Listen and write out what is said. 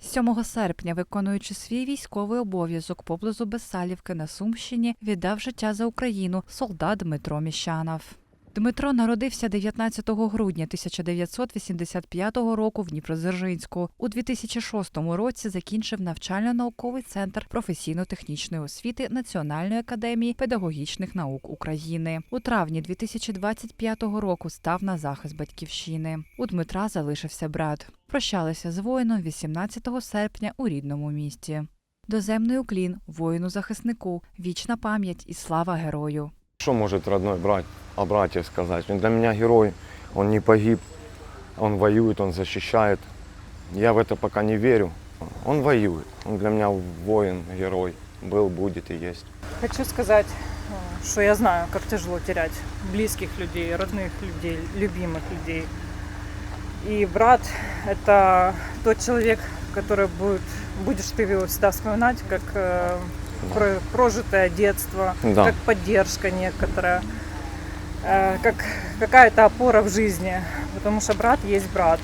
7 серпня, виконуючи свій військовий обов'язок поблизу Бесалівки на Сумщині, віддав життя за Україну солдат Дмитро Міщанов. Дмитро народився 19 грудня 1985 року в Дніпродзержинську. У 2006 році закінчив навчально-науковий центр професійно-технічної освіти Національної академії педагогічних наук України. У травні 2025 року став на захист батьківщини. У Дмитра залишився брат. Прощалися з воїном 18 серпня у рідному місті. Доземний уклін воїну-захиснику, вічна пам'ять і слава герою. Что может родной брат о брате сказать? Он для меня герой, он не погиб, он воюет, он защищает. Я в это пока не верю. Он воюет, он для меня воин, герой. Был, будет и есть. Хочу сказать, что я знаю, как тяжело терять близких людей, родных людей, любимых людей. И брат – это тот человек, который будет, будешь ты его всегда вспоминать, как э, про- прожитое детство, Да. как поддержка некоторая, э, как какая-то опора в жизни. Потому что брат есть брат.